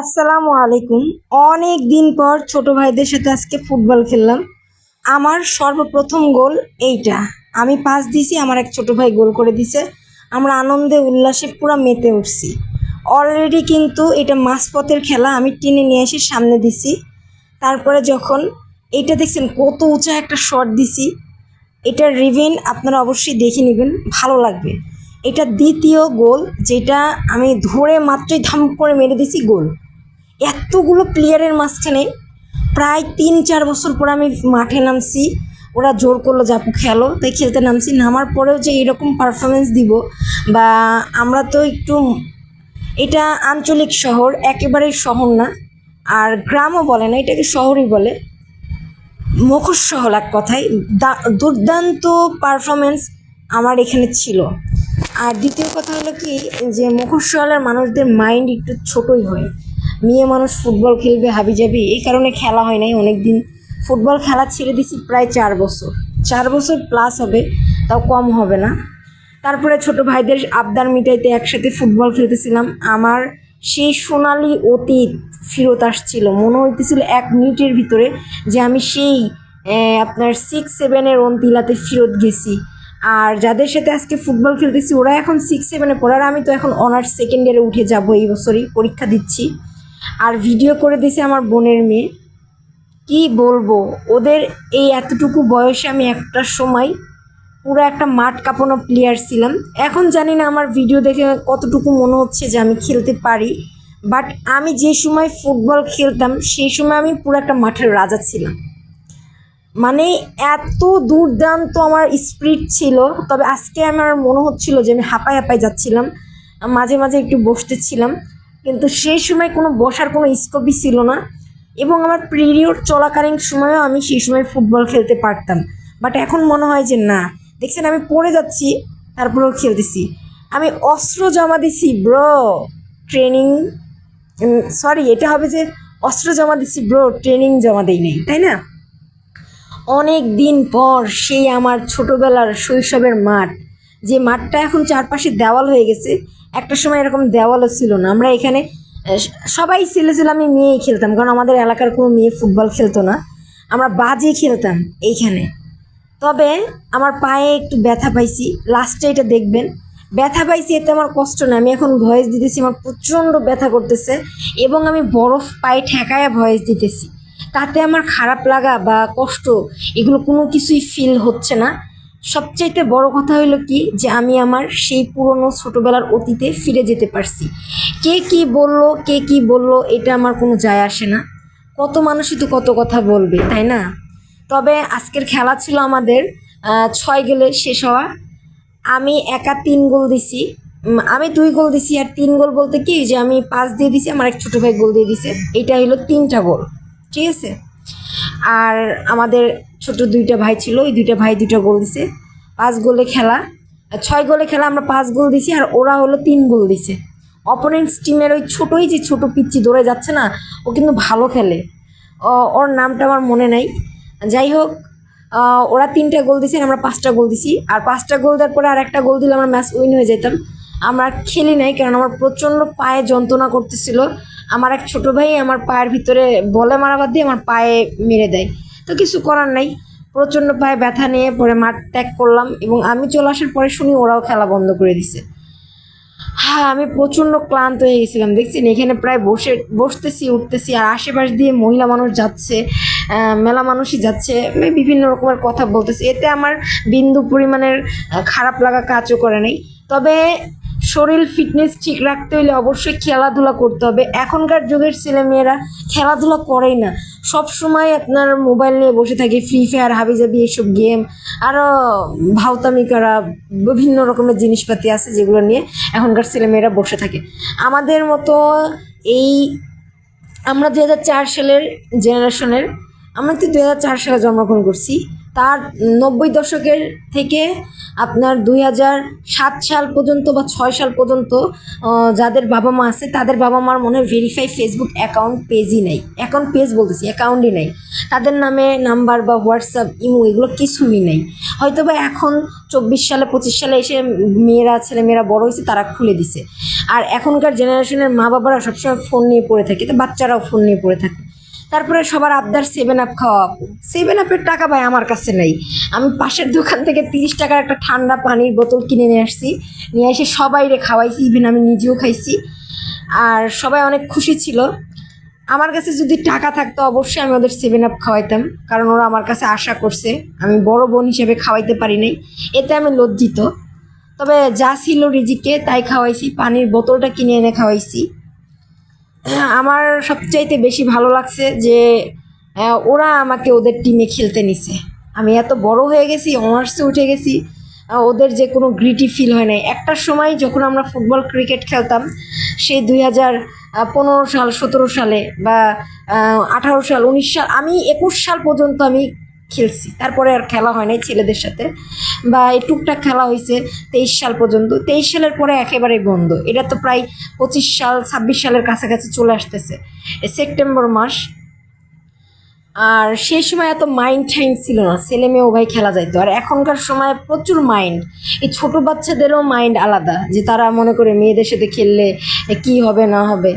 আসসালামু আলাইকুম। অনেক দিন পর ছোট ভাইদের সাথে আজকে ফুটবল খেললাম। আমার সর্বপ্রথম গোল এইটা। আমি পাস দিছি, আমার এক ছোট ভাই গোল করে দিছে। আমরা আনন্দে, উল্লাসে পুরো মেতে উঠছি। অলরেডি কিন্তু এটা মাঝপথের খেলা, আমি টেনে নিয়ে এসে সামনে দিছি। তারপরে যখন এইটা দেখছেন, কত উঁচা একটা শট দিছি। এটার রিভেন আপনারা অবশ্যই দেখে নেবেন, ভালো লাগবে। এটা দ্বিতীয় গোল, যেটা আমি ধরে মাত্রই ধাম করে মেরে দিছি, গোল। এতগুলো প্লেয়ারের মাঝখানে প্রায় তিন, চার বছর পর আমি মাঠে নামছি। ওরা জোর করল জাপু খেলো। তাই খেলতে নামছি। নামার পরেও যে এরকম পারফরমেন্স দিব বা আমরা তো একটু, এটা আঞ্চলিক শহর, একেবারেই শহর না। আর গ্রামও বলে না, এটাকে শহরই বলে। মুখোশহল এক কথায়। দুর্দান্ত পারফরমেন্স আমার এখানে ছিল। আর দ্বিতীয় কথা হলো কি, যে মুখোশহলের মানুষদের মাইন্ড একটু ছোটই হয়। মেয়ে মানুষ ফুটবল খেলবে, হাবি যাবি এই কারণে খেলা হয় নাই অনেক দিন ফুটবল খেলা ছেড়ে দিছি প্রায় চার বছর। চার বছর প্লাস হবে, তাও কম হবে না। তারপরে ছোট ভাইদের আবদার মিটাইতে একসাথে ফুটবল খেলতেছিলাম। আমার সেই সোনালি অতীত ফিরত আসছিল। মনে হইতেছিল এক মিনিটের ভিতরে যে আমি সেই আপনার সিক্স সেভেনের অন্তিলাতে ফেরত গেছি। আর যাদের সাথে আজকে ফুটবল খেলতেছি, ওরা এখন সিক্স সেভেনে পড়ার আমি তো এখন অনার্স সেকেন্ড ইয়ারে উঠে যাব এই বছরই পরীক্ষা দিচ্ছি। আর ভিডিও করে দিছে আমার বোনের মেয়ে। কি বলব? ওদের এই এতটুকু বয়সে আমি একটা সময় পুরো একটা মাঠ কাঁপানো প্লেয়ার ছিলাম। এখন জানি না আমার ভিডিও দেখে কতটুকু মনে হচ্ছে যে আমি খেলতে পারি। বাট আমি যে সময় ফুটবল খেলতাম, সেই সময় আমি পুরো একটা মাঠের রাজা ছিলাম। মানে এত দুর্দান্ত আমার স্পিড ছিল, তবে আজকে আমার মনে হচ্ছিল যে আমি হাঁপায় হাঁপায় যাচ্ছিলাম। মাঝে মাঝে একটু বসতেছিলাম কিন্তু সেই সময় কোনো বসার কোনো স্কোপই ছিল না এবং আমার পিরিয়ড চলাকালীন সময়ও আমি সেই সময় ফুটবল খেলতে পারতাম। বাট এখন মনে হয় যে না, দেখছেন আমি পড়ে যাচ্ছি, তারপরেও খেলতেছি। আমি অস্ত্র জমা দিছি ব্রো ট্রেনিং সরি এটা হবে যে অস্ত্র জমা দিছি ব্রো ট্রেনিং জমা দেই নাই, তাই না? অনেক দিন পর সেই আমার ছোটবেলার শৈশবের মাঠ, যে মাঠটা এখন চারপাশে দেওয়াল হয়ে গেছে একটা সময় এরকম দেওয়ালও ছিল না। আমরা এখানে সবাই ছেলে ছেলে আমি মেয়েই খেলতাম, কারণ আমাদের এলাকার কোনো মেয়ে ফুটবল খেলতো না। আমরা বাজে খেলতাম এইখানে। তবে আমার পায়ে একটু ব্যথা পাইছি। লাস্টে এটা দেখবেন, ব্যথা পাইছি এতে আমার কষ্ট না। আমি এখন ভয়েস দিতেছি, আমার প্রচণ্ড ব্যথা করতেছে এবং আমি বরফ পায়ে ঠেকায় ভয়েস দিতেছি। তাতে আমার খারাপ লাগা বা কষ্ট, এগুলো কোনো কিছুই ফিল হচ্ছে না। সবচাইতে বড় কথা হলো কি, যে আমি আমার সেই পুরনো ছোটবেলার অতীতে ফিরে যেতে পারছি। কে কি বলল, কে কি বলল, এটা আমার কোনো যায় আসে না। কত মানুষই তো কত কথা বলবে, তাই না? তবে আজকের খেলা ছিল আমাদের ছয় গোলে শেষ হওয়া। আমি একা তিন গোল দিছি। আমি দুই গোল দিছি আর তিন গোল বলতে কি, যে আমি পাঁচ দিয়ে দিছি, আমার এক ছোটো ভাই গোল দিয়ে দিছে। এটা হলো তিনটা গোল, ঠিক আছে? আর আমাদের ছোট দুইটা ভাই ছিল, ওই দুইটা ভাই দুইটা গোল দিছে। পাঁচ গোলে খেলা। ছয় গোলে খেলা আমরা পাঁচ গোল দিছি আর ওরা হলো তিন গোল দিছে। অপোনেন্টস টিমের ওই ছোটোই যে ছোট পিচ্ছি দৌড়ে যাচ্ছে না, ও কিন্তু ভালো খেলে। ওর নামটা আমার মনে নাই। যাই হোক ওরা তিনটা গোল দিছে আমরা পাঁচটা গোল দিছি। আর পাঁচটা গোল দেওয়ার পরে আর একটা গোল দিলে আমরা ম্যাচ উইন হয়ে যেতাম আমরা খেলি নাই কারণ আমার প্রচণ্ড পায়ে যন্ত্রণা করতেছিল। আমার এক ছোট ভাই আমার পায়ের ভিতরে বলে মারাবার দিয়ে আমার পায়ে মেরে দেয়। তো কিছু করার নাই। প্রচণ্ড পায়ে ব্যথা নিয়ে পরে মাঠ ত্যাগ করলাম এবং আমি চলে আসার পরে শুনি ওরাও খেলা বন্ধ করে দিছে। হ্যাঁ আমি প্রচণ্ড ক্লান্ত হয়ে গেছিলাম, দেখছেন? এখানে প্রায় বসে, বসতেছি, উঠতেছি আর আশেপাশ দিয়ে মহিলা মানুষ যাচ্ছে মেলা মানুষই যাচ্ছে বিভিন্ন রকমের কথা বলতেছি। এতে আমার বিন্দু পরিমাণের খারাপ লাগা কাজও করে নেই। তবে শরীর ফিটনেস ঠিক রাখতে হলে অবশ্যই খেলাধুলা করতে হবে। এখনকার যুগের ছেলেমেয়েরা খেলাধুলা করেই না। সব সময় আপনার মোবাইল নিয়ে বসে থাকে ফ্রি ফায়ার হাবিজাবি এইসব গেম আরও ভাওতামি করা বিভিন্ন রকমের জিনিসপাতি আছে যেগুলো নিয়ে এখনকার ছেলেমেয়েরা বসে থাকে। আমাদের মতো এই আমরা দু হাজার চার সালের জেনারেশনের আমি তো দুই হাজার সালে জন্মগ্রহণ করছি। তার নব্বই দশকের থেকে আপনার দুই হাজার সাত সাল পর্যন্ত বা ছয় সাল পর্যন্ত যাদের বাবা মা আছে, তাদের বাবা মার মনে ভেরিফাই ফেসবুক অ্যাকাউন্ট পেজই নেই। অ্যাকাউন্ট পেজ বলতেছি অ্যাকাউন্টই নেই। তাদের নামে নাম্বার বা হোয়াটসঅ্যাপ ইমো এগুলো কিছুই নেই। হয়তো বা এখন চব্বিশ সালে, পঁচিশ সালে এসে মেয়েরা ছেলে মেয়েরা বড় হয়েছে, তারা খুলে দিছে। আর এখনকার জেনারেশনের মা বাবারা সবসময় ফোন নিয়ে পড়ে থাকে, তো বাচ্চারাও ফোন নিয়ে পড়ে থাকে। তারপরে সবার আবদার সেভেন আপ খাওয়া। সেভেন আপের টাকা ভাই আমার কাছে নেই। আমি পাশের দোকান থেকে তিরিশ টাকার একটা ঠান্ডা পানির বোতল কিনে নিয়ে আসছি। নিয়ে এসে সবাই রে খাওয়াইছি ইভেন আমি নিজেও খাইছি। আর সবাই অনেক খুশি ছিল। আমার কাছে যদি টাকা থাকতো অবশ্যই আমি ওদের সেভেন আপ খাওয়াইতাম। কারণ ওরা আমার কাছে আশা করছে, আমি বড় বোন হিসেবে খাওয়াইতে পারি নাই। এতে আমি লজ্জিত। তবে যা ছিল রিজিকে তাই খাওয়াইছি, পানির বোতলটা কিনে এনে খাওয়াইছি। আমার সবচাইতে বেশি ভালো লাগছে যে ওরা আমাকে ওদের টিমে খেলতে নিছে। আমি এত বড় হয়ে গেছি অনার্সে উঠে গেছি ওদের যে কোনো গ্রিটি ফিল হয় নাই। একটা সময় যখন আমরা ফুটবল ক্রিকেট খেলতাম, সেই দুই হাজার পনেরো সাল, সতেরো সালে বা আঠারো সাল, উনিশ সাল, আমি একুশ সাল পর্যন্ত আমি খেলছি। তারপরে আর খেলা হয় নাই ছেলেদের সাথে। বা এই টুকটাক খেলা হয়েছে তেইশ সাল পর্যন্ত। তেইশ সালের পরে একেবারে বন্ধ। এটা তো প্রায় পঁচিশ সাল, ছাব্বিশ সালের কাছাকাছি চলে আসতেছে। সেপ্টেম্বর মাস। আর সেই সময় এত মাইন্ড ঠাইন্ড ছিল না। ছেলে মেয়ে উভয় খেলা যাইতো। আর এখনকার সময় প্রচুর মাইন্ড এই ছোট বাচ্চাদেরও মাইন্ড আলাদা। যে তারা মনে করে মেয়েদের সাথে খেললে কি হবে, না হবে।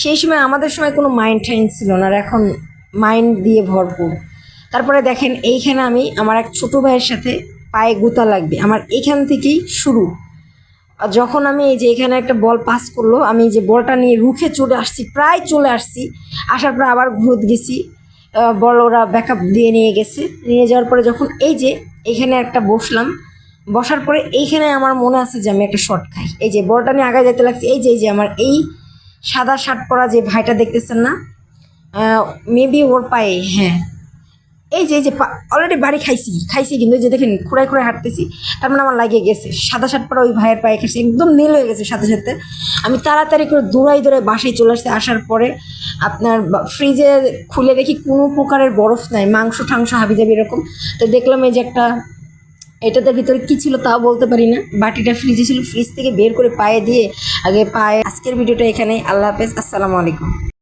সেই সময় আমাদের সময় কোনো মাইন্ড ঠাইন্ড ছিল না। আর এখন মাইন্ড দিয়ে ভরপুর। তারপরে দেখেন এইখানে আমি আমার এক ছোটো ভাইয়ের সাথে পায়ে গুতা লাগবে। আমার এইখান থেকেই শুরু। যখন আমি এই যে এখানে একটা বল পাস করল, আমি যে বলটা নিয়ে রুখে চলে আসছি, প্রায় চলে আসছি, আসার পর আবার ঘুরত গেছি। বল ওরা ব্যাকআপ দিয়ে নিয়ে গেছে। নিয়ে যাওয়ার পরে যখন এই যে এখানে একটা বসলাম, বসার পরে এইখানে আমার মনে আছে যে আমি একটা শট খাই। এই যে বলটা নিয়ে আগে যেতে লাগছে, এই যে এই যে আমার এই সাদা শার্ট পরা যে ভাইটা দেখতেছেন না? মেবি ওর পায়ে হ্যাঁ। এই যে এই যে অলরেডি বাড়ি খাইছি খাইছি কিন্তু যে দেখেন খুঁড়ায় খুঁড়াই হাঁটতেছি। তার মানে আমার লাগিয়ে গেছে। সাদা শার্ট পরা ওই ভাইয়ের পায়ে খাইছি, একদম নীল হয়ে গেছে সাথে সাথে। আমি তাড়াতাড়ি করে দৌড়াই দৌড়াই বাসায় চলে আসতে আসার পরে আপনার ফ্রিজে খুলে দেখি কোনো প্রকারের বরফ নাই, মাংস টাংস হাবি যাবে এরকম। তো দেখলাম এই যে একটা এটাতে ভিতরে কি ছিল তাও বলতে পারি না। বাটিটা ফ্রিজে ছিল ফ্রিজ থেকে বের করে পায়ে দিয়ে আগে পায়ে। আজকের ভিডিওটা এখানে আল্লাহ হাফেজ, আসসালামু আলাইকুম।